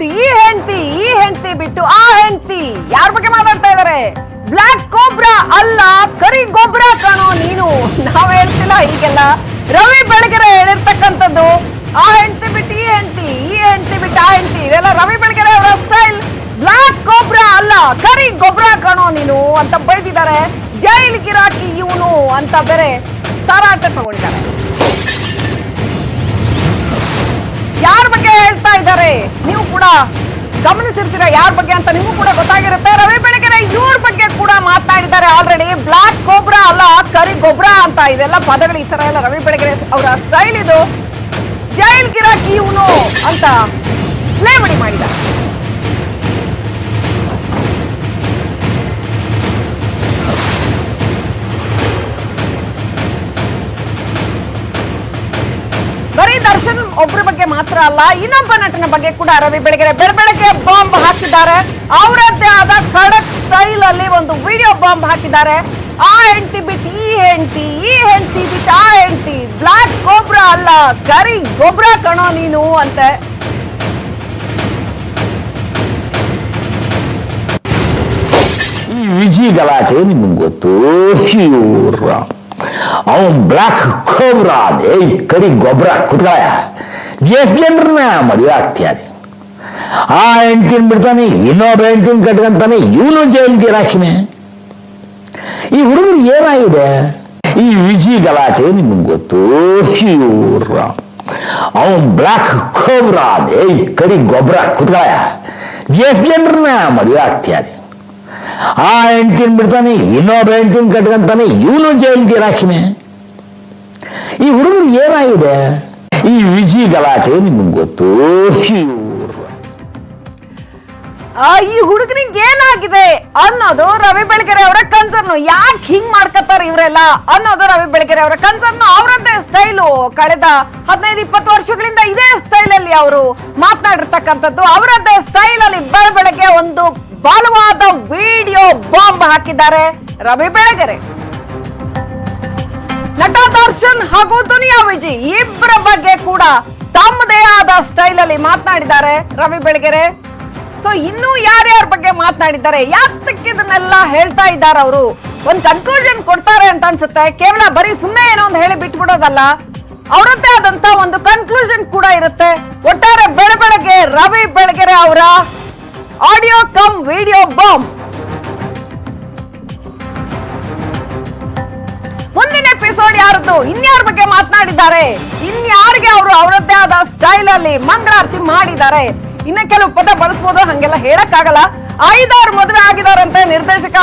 ಬಿಟ್ಟು ಈ ಹೆಂಡತಿ ಈ ಹೆಂಡತಿ ಬಿಟ್ಟು ಆ ಹೆಂಡತಿ. ಯಾರ ಬಗ್ಗೆ ಮಾತಾಡ್ತಾ ಇದಾರೆ? ಬ್ಲಾಕ್ ಕೋಬ್ರಾ ಅಲ್ಲ, ಕರಿ ಗೊಬ್ಬರ ಕಾಣೋ ನೀನು. ನಾವ್ ಹೇಳ್ತಿಲ್ಲ ಹೀಗೆಲ್ಲ. ರವಿ ಬೆಳಗೆರೆ ಹೇಳಿರ್ತಕ್ಕಂಥದ್ದು, ಆ ಹೆಂಡತಿ ಬಿಟ್ಟು ಈ ಹೆಂಡತಿ ಈ ಹೆಂಡತಿ ಬಿಟ್ಟು ಆ ಹೆಂಡತಿ. ಇದೆಲ್ಲ ರವಿ ಬೆಳಗೆರೆ ಅವರ ಸ್ಟೈಲ್ ಬ್ಲಾಕ್ ಕೋಬ್ರಾ ಅಲ್ಲ, ಕರಿ ಗೊಬ್ಬರ ಕಾಣೋ ನೀನು ಅಂತ ಬೈದಿದ್ದಾರೆ. ಜೈಲ್ ಗಿರಾಕಿ ಇವನು ಅಂತ ಬೇರೆ ತರಾಟೆ ತಗೊಂಡಿದ್ದಾರೆ. ಯಾರ ಬಗ್ಗೆ ಹೇಳ್ತಾ ಇದ್ದಾರೆ? ಗಮನಿಸಿರ್ತೀರ ಯಾರ ಬಗ್ಗೆ ಅಂತ ನಿಮಗೂ ಕೂಡ ಗೊತ್ತಾಗಿರುತ್ತೆ. ರವಿ ಬೆಳಗೆರೆ ಇವ್ರ ಬಗ್ಗೆ ಕೂಡ ಮಾತನಾಡಿದ್ದಾರೆ ಆಲ್ರೆಡಿ ಬ್ಲಾಕ್ ಗೊಬ್ಬರ ಅಲ್ಲ, ಕರಿ ಗೊಬ್ಬರ ಅಂತ ಇದೆಲ್ಲ ಪದಗಳು ಈ ತರ ಎಲ್ಲ ರವಿ ಬೆಳಗೆರೆ ಅವರ ಸ್ಟೈಲ್ ಇದು. ಜೈಲ್ ಗಿರಾಕಿ ಇವನು ಅಂತ ಲೇವಣಿ ಮಾಡಿದ್ದಾರೆ. ಒಬ್ಬರ ಬಗ್ಗೆ ಮಾತ್ರ ಅಲ್ಲ, ಇನ್ನೊಬ್ಬ ನಟನ ಬಗ್ಗೆ ಕೂಡ ರವಿ ಬೆಳಗೆರೆ ಬೆಳಬೆಳಗ್ಗೆ ಬಾಂಬ್ ಹಾಕಿದ್ದಾರೆ. ಅವರದ್ದೇ ಆದ ಖಡಕ್ ಸ್ಟೈಲ್ ಅಲ್ಲಿ ಒಂದು ವಿಡಿಯೋ ಬಾಂಬ್ ಹಾಕಿದ್ದಾರೆ. ಆ ಹೆಂಡತಿ ಬಿಟ್ಟು ಈ ಹೆಂಡತಿ ಈ ಹೆಂಡತಿ ಬಿಟ್, ಆ ಹೆಂಡತಿ ಬ್ಲಾಕ್ ಗೊಬ್ಬರ ಅಲ್ಲ ಕರಿ ಗೊಬ್ಬರ ಕಣೋ ನೀನು ಅಂತೆ. ಈ ವಿಜಿ ಗಲಾಟೆ ನಿಮ್ಗೆ ಗೊತ್ತು? ಅವನ್ ಬ್ಲಾಕ್ ಕೋಬ್ರಾ ಏಯ್ ಕರಿ ಗೊಬ್ಬರ ಕುತ್ಕಾಯ ಎಷ್ಟು ಜನರನ್ನ ಮದುವೆ ಆಗ್ತಿದ್ದಾರೆ ಆ ಹೆಂಡ್ತಿನ ಬಿಡ್ತಾನೆ, ಇನ್ನೊಬ್ಬ ಹೆಂಡ್ತಿನ ಕಟ್ಕೊಂತಾನೆ, ಇವನು ಜೈಲ್ ತೀರಾಕಿನೇ ಈ ಹುಡುಗರು ಏನಾಗಿದೆ? ಈ ವಿಜಿ ಗಲಾಟೆ ನಿಮ್ಗೆ ಗೊತ್ತು? ಇವ್ರ ಅವನ್ ಬ್ಲಾಕ್ ಕೋಬ್ರ ಏಯ್, ಕರಿ ಗೊಬ್ಬರ ಕುತ್ಕಾಯ ಎಷ್ಟು ಜನರನ್ನ ಮದುವೆ ಆಗ್ತಿದ್ದಾರೆ ಆ ಹೆಂಡ್ತಿನ ಬಿಡ್ತಾನೆ, ಇನ್ನೊಬ್ಬ ಹೆಂಡ್ತಿನ ಕಟ್ಕೊಂತಾನೆ, ಇವನು ಜೈಲ್ ಗಿರಾಕಿನೇ ಈ ಹುಡುಗರು ಏನಾಗಿದೆ? ಈ ವಿಜಿ ಗಲಾಟೆ ನಿಮ್ಗೆ ಗೊತ್ತು? ಆ, ಈ ಹುಡುಗನಿಗೆ ಏನಾಗಿದೆ ಅನ್ನೋದು ರವಿ ಬೆಳಗೆರೆ ಅವರ ಕನ್ಸರ್ನ್. ಯಾಕೆ ಹಿಂಗ್ ಮಾಡ್ಕತ್ತಾರ ಇವರೆಲ್ಲ ಅನ್ನೋದು ರವಿ ಬೆಳಗೆರೆ ಅವರ ಕನ್ಸರ್ನ್. ಅವರದ್ದೇ ಸ್ಟೈಲು ಕಳೆದ ಹದಿನೈದು ಇಪ್ಪತ್ತು ವರ್ಷಗಳಿಂದ ಇದೇ ಸ್ಟೈಲ್ ಅಲ್ಲಿ ಅವರು ಮಾತನಾಡಿರ್ತಕ್ಕಂಥದ್ದು. ಅವರದ್ದೇ ಸ್ಟೈಲ್ ಅಲ್ಲಿ ಬೆಳ ಬೆಳಗ್ಗೆ ಒಂದು ಬಲವಾದ ವಿಡಿಯೋ ಬಾಂಬ್ ಹಾಕಿದ್ದಾರೆ ರವಿ ಬೆಳಗೆರೆ. ನಟ ದರ್ಶನ್ ಹಾಗೂ ದುನಿಯಾ ವಿಜಿ ಇಬ್ಬರ ಬಗ್ಗೆ ಕೂಡ ತಮ್ಮದೇ ಆದ ಸ್ಟೈಲ್ ಅಲ್ಲಿ ಮಾತನಾಡಿದ್ದಾರೆ ರವಿ ಬೆಳಗೆರೆ. ಸೊ ಇನ್ನೂ ಯಾರ್ಯಾರ ಬಗ್ಗೆ ಮಾತನಾಡಿದ್ದಾರೆ? ಯಾತಕ್ಕೆ ಇದನ್ನೆಲ್ಲ ಹೇಳ್ತಾ ಇದ್ದಾರೆ ಅವರು? ಒಂದ್ ಕನ್ಕ್ಲೂಷನ್ ಕೊಡ್ತಾರೆ ಅಂತ ಅನ್ಸುತ್ತೆ. ಕೇವಲ ಬರೀ ಸುಮ್ಮನೆ ಏನೋ ಒಂದು ಹೇಳಿ ಬಿಟ್ಬಿಡೋದಲ್ಲ. ಅವರದ್ದೇ ಆದಂತ ಒಂದು ಕನ್ಕ್ಲೂಷನ್ ಕೂಡ ಇರುತ್ತೆ. ಒಟ್ಟಾರೆ ಬೆಳ ಬೆಳಗ್ಗೆ ರವಿ ಬೆಳಗೆರೆ ಅವರ ಆಡಿಯೋ ಕಮ್ ವಿಡಿಯೋ ಬಾಂಬ್ ಮುಂದಿನ ಎಪಿಸೋಡ್ ಯಾರದ್ದು? ಇನ್ಯಾರ ಬಗ್ಗೆ ಮಾತನಾಡಿದ್ದಾರೆ? ಇನ್ಯಾರಿಗೆ ಅವರು ಅವರದ್ದೇ ಆದ ಸ್ಟೈಲ್ ಅಲ್ಲಿ ಮಂಗಳಾರತಿ ಮಾಡಿದ್ದಾರೆ. ಇನ್ನ ಕೆಲವು ಪದ ಬಳಸಬಹುದು ಹಂಗೆಲ್ಲ ಹೇಳಕ್ಕಾಗಲ್ಲ. ಐದಾರು ಮದುವೆ ಆಗಿದಾರಂತೆ ನಿರ್ದೇಶಕ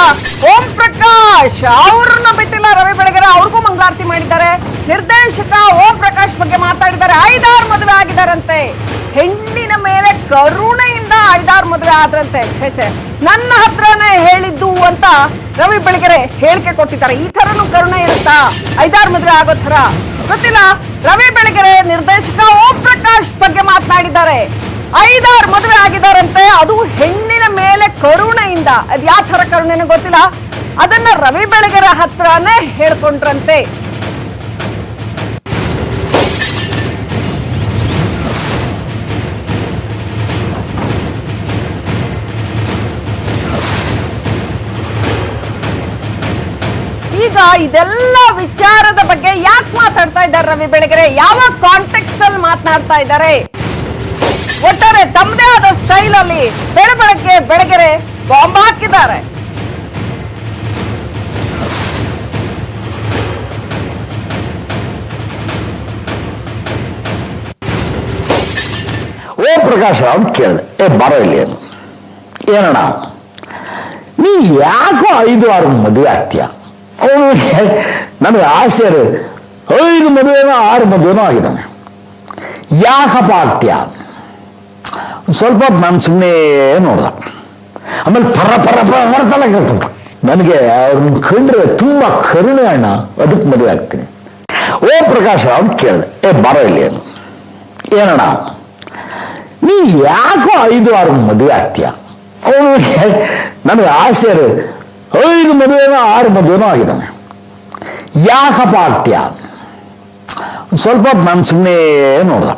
ಓಂ ಪ್ರಕಾಶ್. ಅವ್ರನ್ನ ಬಿಟ್ಟಿಲ್ಲ ರವಿ ಬೆಳಗೆರೆ, ಅವ್ರಿಗೂ ಮಂಗಳಾರತಿ ಮಾಡಿದ್ದಾರೆ. ನಿರ್ದೇಶಕ ಓಂ ಪ್ರಕಾಶ್ ಬಗ್ಗೆ ಮಾತಾಡಿದ್ದಾರೆ. ಐದಾರು ಮದುವೆ ಆಗಿದಾರಂತೆ. ಹೆಣ್ಣಿನ ಮೇಲೆ ಕರುಣೆಯಿಂದ ಐದಾರು ಮದುವೆ ಆದ್ರಂತೆ. ಛೇ ಛೇ, ನನ್ನ ಹತ್ರನೇ ಹೇಳಿದ್ದು ಅಂತ ರವಿ ಬೆಳಗೆರೆ ಹೇಳಿಕೆ ಕೊಟ್ಟಿದ್ದಾರೆ. ಈ ತರನು ಕರುಣೆ ಇರುತ್ತಾ? ಐದಾರು ಮದುವೆ ಆಗೋ ತರ ಗೊತ್ತಿಲ್ಲ? ರವಿ ಬೆಳಗೆರೆ ನಿರ್ದೇಶಕ ಓಂ ಪ್ರಕಾಶ್ ಬಗ್ಗೆ ಮಾತನಾಡಿದ್ದಾರೆ. ಐದಾರು ಮದುವೆ ಆಗಿದಾರಂತೆ ಅದು ಹೆಣ್ಣಿನ ಮೇಲೆ ಕರುಣೆಯಿಂದ, ಅದ್ ಯಾವ ತರ ಕರುಣೆನೂ ಗೊತ್ತಿಲ್ಲ. ಅದನ್ನ ರವಿ ಬೆಳಗೆರೆ ಹತ್ರನೇ ಹೇಳ್ಕೊಂಡ್ರಂತೆ. ಈಗ ಇದೆಲ್ಲ ವಿಚಾರದ ಬಗ್ಗೆ ಮಾತಾಡ್ತಾ ಇದ್ದಾರೆ ರವಿ ಬೆಳಗೆರೆ. ಯಾವ ಕಾಂಟೆಕ್ಸ್ಟ್ ಅಲ್ಲಿ ಮಾತನಾಡ್ತಾ ಇದ್ದಾರೆ? ಒಟ್ಟಾರೆ ತಮ್ಮದೇ ಆದ ಸ್ಟೈಲ್ ಅಲ್ಲಿ ಬೆಳೆ ಬೆಳಗ್ಗೆ ಬೆಳಗೆರೆ ಬಾಂಬ್ ಹಾಕಿದ್ದಾರೆ. ಓ ಪ್ರಕಾಶ್ ಅವ್ನು ಕೇಳಿದೆ, ಏ, ಬರೋ ಇಲ್ಲಿ ಏನು? ಏನಣ್ಣ? ನೀ ಯಾಕೋ ಐದು ಆರು ಮದುವೆ ಆಗ್ತೀಯ? ಅವನು ನನಗೆ ಆಶ್ಚರ್ಯ. ಐದು ಮದುವೆನೋ, ಆರು ಮದುವೆನೋ ಆಗಿದ್ದಾನೆ. ಯಾಕಪ್ಪ ಆಗ್ತೀಯ ಸ್ವಲ್ಪ ನಾನು ಸುಮ್ಮನೆ ನೋಡ್ದ. ಆಮೇಲೆ ಪರ ಪರ ಪರ ತಲೆ ಕೇಳ್ಕೊಂಡ ನನಗೆ ಅವ್ರನ್ನ ಕಂಡ್ರೆ ತುಂಬ ಕರುಣೆ ಅಣ್ಣ, ಅದಕ್ಕೆ ಮದುವೆ ಆಗ್ತೀನಿ. ಓ ಪ್ರಕಾಶ ಅವ್ನು ಕೇಳಿದೆ. ಏ, ಬರ ಇಲ್ಲಿ. ಏನು ಏನಣ್ಣ? ನೀ ಯಾಕೋ ಐದು, ಆರು ಮದುವೆ ಆಗ್ತೀಯ? ಅವನು ನನಗೆ ಆಸೆ ಐದು ಮದುವೆನೋ, ಆರು ಮದುವೆನೋ ಆಗಿದ್ದಾನೆ. ಯಾಕಪ್ಪ ಆಗ್ತೀಯ ಸ್ವಲ್ಪ ನಾನು ಸುಮ್ಮನೆ ನೋಡ್ದ.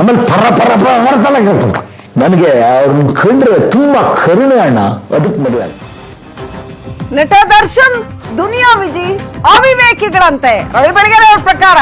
ಆಮೇಲೆ ಪರ ಪರ ಪರ ತಲೆ ಕೇಳ್ಕೊಂಡ ನನಗೆ ಅವ್ರನ್ನ ಕಂಡ್ರೆ ತುಂಬಾ ಕರುಣೆ ಅಣ್ಣ. ಅದಕ್ಕೆ ಮದುವೆ ನಟ ದರ್ಶನ್, ದುನಿಯಾ ವಿಜಿ, ಅವಿವೇಕಿಗಳಂತೆ. ರವಿ ಬೆಳಗೆರೆ ಅವ್ರ ಪ್ರಕಾರ.